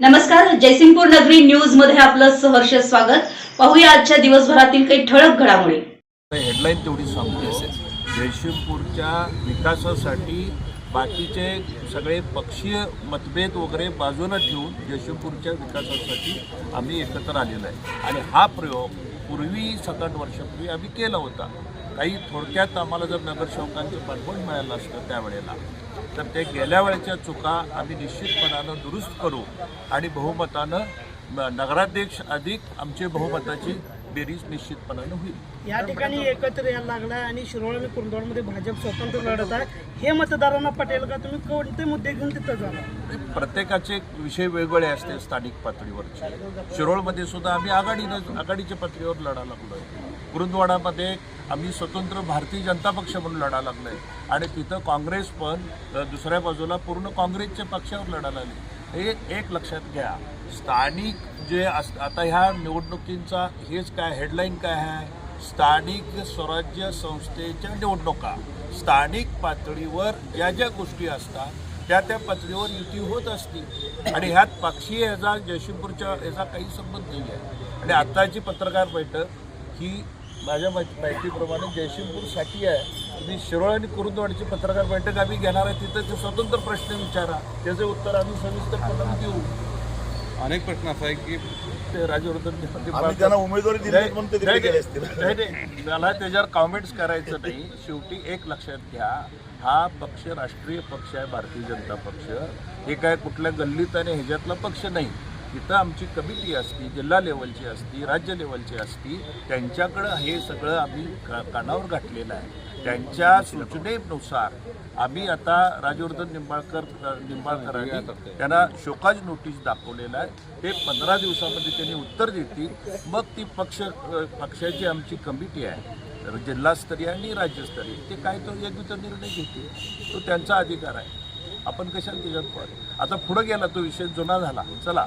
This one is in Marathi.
नमस्कार जयसिंगपूर नगरी न्यूजमध्ये आपलं सहर्ष स्वागत. पाहूया आजच्या दिवसभरातील काही ठळक घडामोडी. हेडलाईन तेवढी सांगते. जयसिंगपूरच्या विकासासाठी बाकीचे सगळे पक्षीय मतभेद वगैरे बाजूला ठेवून जयसिंगपूरच्या विकासासाठी आम्ही एकत्र आलेलो आहे. आणि हा प्रयोग पूर्वी सात आठ वर्षापूर्वी आम्ही केला होता. काही थोडक्यात आम्हाला जर नगरसेवकांचं पाठबळ मिळालं असतं त्यावेळेला तर ते गेल्या वेळेच्या चुका आम्ही निश्चितपणानं दुरुस्त करू आणि बहुमतानं नगराध्यक्ष अधिक आमची बहुमताची बेरीज निश्चितपणानं होईल. या ठिकाणी एकत्र यायला लागलाय आणि शिरोळ आणि कुरुंदवाडमध्ये भाजप स्वतंत्र लढत आहे. हे मतदारांना पटेल का? तुम्ही कोणते मुद्दे घेऊन तिथं जाणार? प्रत्येकाचे विषय वेगवेगळे असते स्थानिक पातळीवरचे. शिरोळमध्ये सुद्धा आम्ही आघाडीनं आघाडीच्या पातळीवर लढा लागलोय. कुरुंदवाडामध्ये आम्ही स्वतंत्र भारतीय जनता पक्ष म्हणून लढा लागलो आहे आणि तिथं काँग्रेस पण दुसऱ्या बाजूला पूर्ण काँग्रेसच्या पक्षावर लढा लागली. हे एक लक्षात घ्या. स्थानिक जे अस आता ह्या निवडणुकींचा हेच काय हेडलाईन काय आहे? स्थानिक स्वराज्य संस्थेच्या निवडणुका. स्थानिक पातळीवर ज्या ज्या गोष्टी असतात त्या त्या पातळीवर युती होत असते आणि ह्यात पक्षीय ह्याचा जयशिंगपूरच्या ह्याचा काही संबंध नाही आहे आणि आत्ताची पत्रकार बैठक ही माझ्या माहिती माहितीप्रमाणे जयशिंगपूरसाठी आहे. तुम्ही शिरोळ आणि कुरुंदवाडीची पत्रकार बैठक आम्ही घेणार आहे. तिथं ते स्वतंत्र प्रश्न विचारा. त्याचे उत्तर आम्ही सविस्तरपणे देऊ. अनेक प्रश्न असा आहे की ते राजवर्धन त्यांना उमेदवारी दिली मला त्याच्यावर कॉमेंट्स करायचं नाही. शेवटी एक लक्षात घ्या. हा पक्ष राष्ट्रीय पक्ष आहे भारतीय जनता पक्ष. हे काय कुठल्या गल्लीत आणि ह्याच्यातला पक्ष नाही. तिथं आमची कमिटी असती जिल्हा लेवलची असती राज्य लेवलची असती त्यांच्याकडं हे सगळं आम्ही का कानावर घातलेलं आहे. त्यांच्या सूचनेनुसार आम्ही आता राजवर्धन निंबाळकर निंबाळकरांनी त्यांना शोकाज नोटीस दाखवलेला आहे. ते पंधरा दिवसामध्ये त्यांनी उत्तर देतील. मग ती पक्ष पक्षाची आमची कमिटी आहे. तर जिल्हास्तरीय आणि राज्यस्तरीय ते काय तो योग्य निर्णय घेतील. तो त्यांचा अधिकार आहे. आपण कशाला त्याच्यात आता पुढं गेला तो विषय जुना झाला. चला.